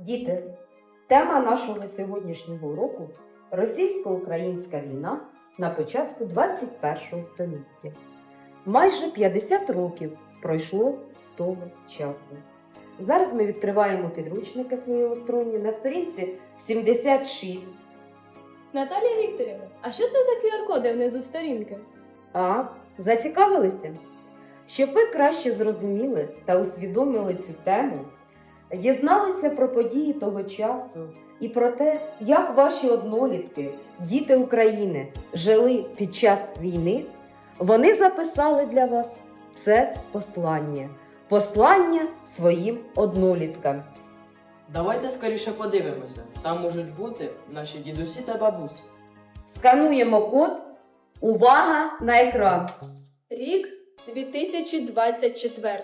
Діти, тема нашого сьогоднішнього уроку російсько-українська війна на початку 21 століття. Майже 50 років пройшло з того часу. Зараз ми відкриваємо підручники свої електронні на сторінці 76. Наталія Вікторівна, а що це за QR-коди внизу сторінки? А, зацікавилися? Щоб ви краще зрозуміли та усвідомили цю тему, дізналися про події того часу і про те, як ваші однолітки, діти України, жили під час війни, вони записали для вас це послання. Послання своїм одноліткам. Давайте скоріше подивимося. Там можуть бути наші дідусі та бабусі. Скануємо код. Увага на екран! Рік 2024.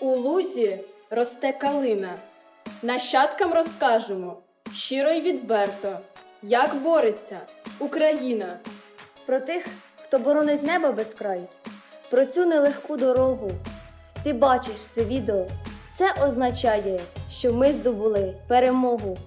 У лузі росте калина. Нащадкам розкажемо щиро й відверто, як бореться Україна. про тих, хто боронить небо без краю, про цю нелегку дорогу. Ти бачиш це відео. Це означає, що ми здобули перемогу.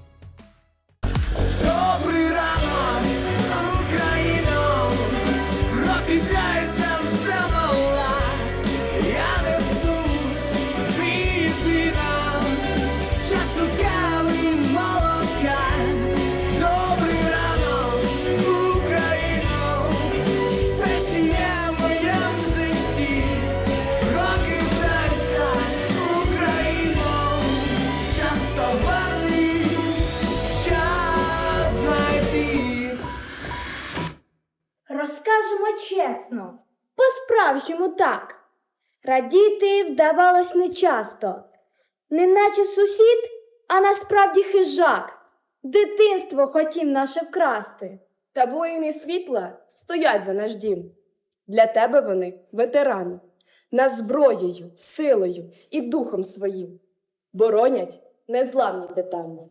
По-справжньому так. Радіти вдавалось нечасто, неначе сусід, а насправді хижак. Дитинство хотів наше вкрасти. Та воїни світла стоять за наш дім. Для тебе вони ветерани, нас зброєю, силою і духом своїм. Боронять незламні титани.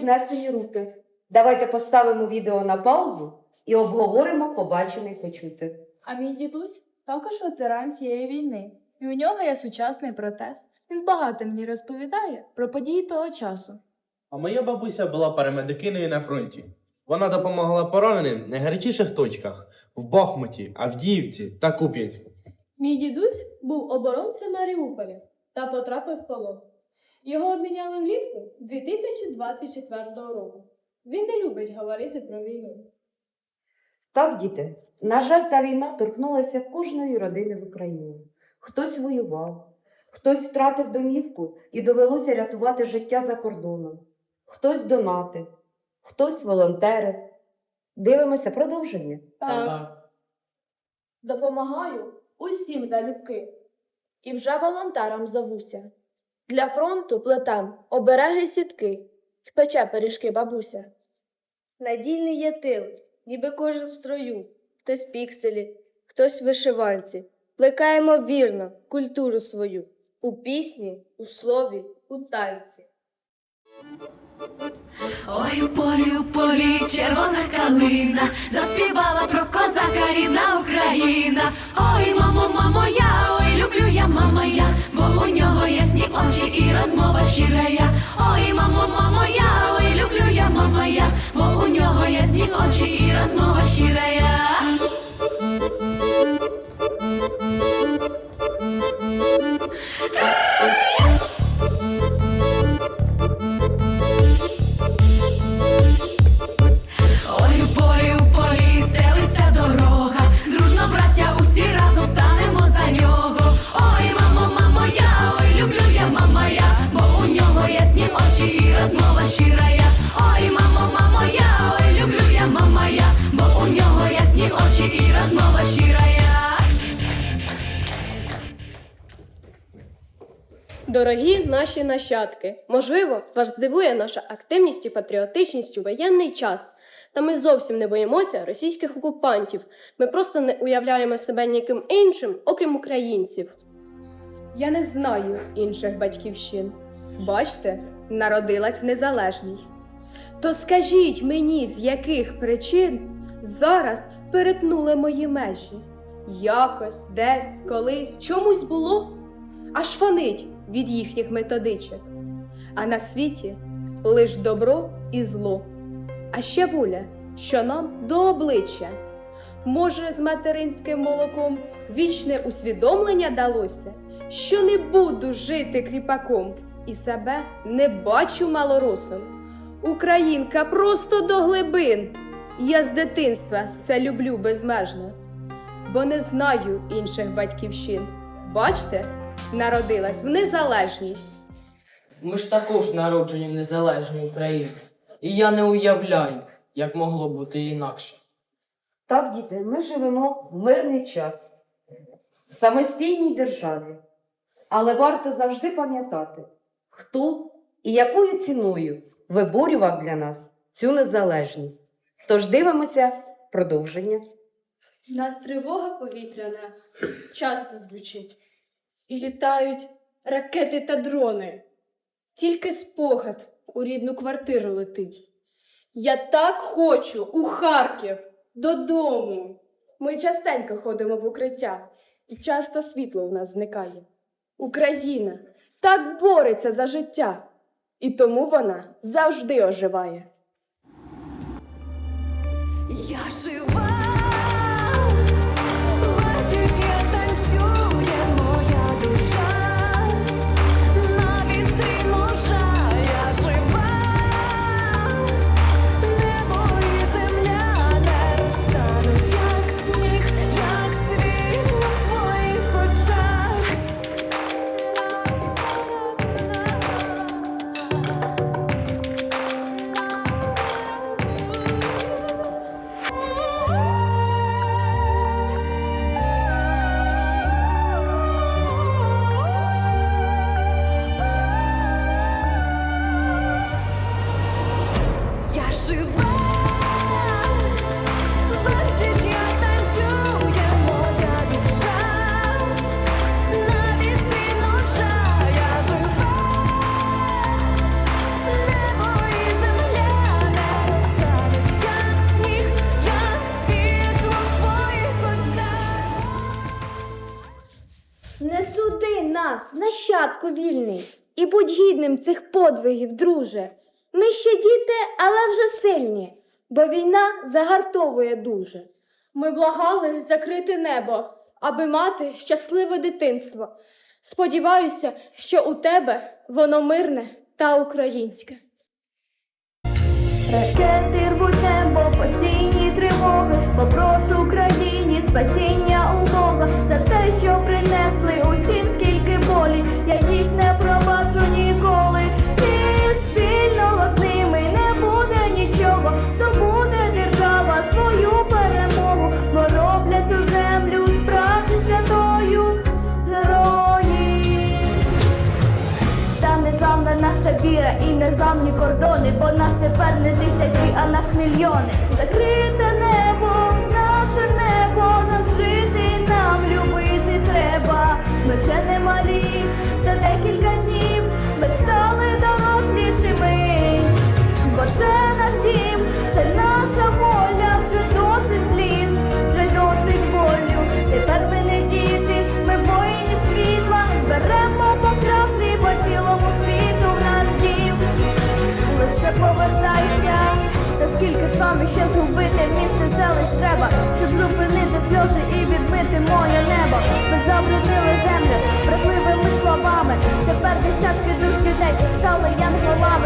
Піднесені руки. Давайте поставимо відео на паузу і обговоримо побачене й почуте. А мій дідусь також ветеран цієї війни, і у нього є сучасний протест. Він багато мені розповідає про події того часу. А моя бабуся була парамедикиною на фронті. Вона допомагала пораненим в найгарячіших точках в Бахмуті, Авдіївці та Куп'янську. Мій дідусь був оборонцем Маріуполя та потрапив в полон. Його обміняли влітку 2024 року. Він не любить говорити про війну. Так, діти, на жаль, та війна торкнулася кожної родини в Україні. Хтось воював, хтось втратив домівку і довелося рятувати життя за кордоном, хтось донатив, хтось волонтерив. Дивимося продовження. Допомагаю усім залюбки. І вже волонтерам зовуся. Для фронту плетам обереги сітки, пече пиріжки бабуся. Надійний є тил, ніби кожен строю, хтось пікселі, хтось вишиванці. Плекаємо вірно культуру свою у пісні, у слові, у танці. Ой, у полі, у полі, червона калина, заспівала про козака рідна Україна. Ой, мамо, мамо, я, люблю я, мама я, бо у нього ясні очі і розмова щира я. Ой, мамо, мамо, я, ой, люблю я, мама я, Дорогі наші нащадки, можливо, вас здивує наша активність і патріотичність у воєнний час. Та ми зовсім не боїмося російських окупантів. Ми просто не уявляємо себе ніким іншим, окрім українців. Я не знаю інших батьківщин. Бачте, народилась в незалежній. То скажіть мені, з яких причин зараз перетнули мої межі? Якось, десь, колись, чомусь було, аж фонить від їхніх методичок. А на світі лиш добро і зло, а ще воля, що нам до обличчя. Може, з материнським молоком вічне усвідомлення далося, що не буду жити кріпаком і себе не бачу малоросом. Українка просто до глибин. Я з дитинства це люблю безмежно, бо не знаю інших батьківщин. Бачте, народилась в незалежній. Ми ж також народжені в незалежній Україні. І я не уявляю, як могло бути інакше. Так, діти, ми живемо в мирний час, в самостійній державі. Але варто завжди пам'ятати, хто і якою ціною виборював для нас цю незалежність. Тож дивимося продовження. У нас тривога повітряна часто звучить. І літають ракети та дрони. Тільки спогад у рідну квартиру летить. Я так хочу у Харків додому. Ми частенько ходимо в укриття, і часто світло у нас зникає. Україна так бореться за життя, і тому вона завжди оживає. Вільний, і будь гідним цих подвигів, друже. Ми ще діти, але вже сильні, бо війна загартовує дуже. Ми благали закрити небо, аби мати щасливе дитинство. Сподіваюся, що у тебе воно мирне та українське. Ракети рвуть небо, постійні тривоги. Попрошу Україні спасіння і незламні кордони, бо нас тепер не тисячі, а нас мільйони. Закрите небо, наше небо, нам жити, нам любити треба. Ми вже не малі, за декілька днів ми стали дорослішими. Бо це скільки ще згубити місце селищ треба, щоб зупинити сльози і відмити моє небо. Ми забруднили землю брехливими словами. Тепер десятки душ дітей стали янголами.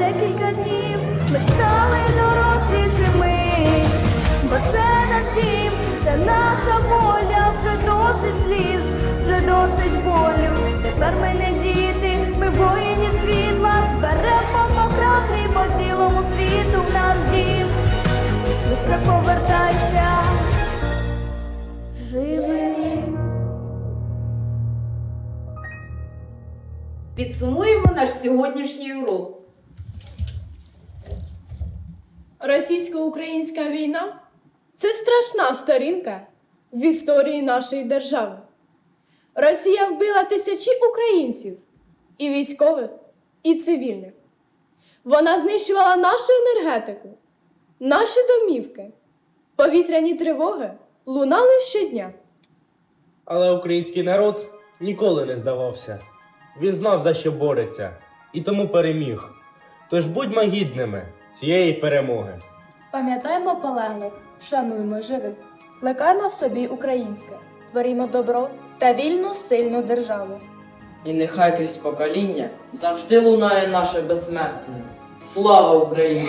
Декілька днів ми стали дорослішими, бо це наш дім, це наша воля, вже досить сліз, вже досить болю. Тепер ми не діти, ми воїнів світла, зберемо покровний по цілому світу в наш дім. Лише повертайся, живий. Підсумуємо наш сьогоднішній урок. Російсько-українська війна це страшна сторінка в історії нашої держави. Росія вбила тисячі українців, і військових, і цивільних. Вона знищувала нашу енергетику, наші домівки. Повітряні тривоги лунали щодня. Але український народ ніколи не здавався. Він знав, за що бореться, і тому переміг. Тож будьмо гідними цієї перемоги. Пам'ятаємо полеглих, шануймо живих, плекаємо в собі українське, творімо добро та вільну сильну державу. І нехай крізь покоління завжди лунає наше безсмертне. Слава Україні!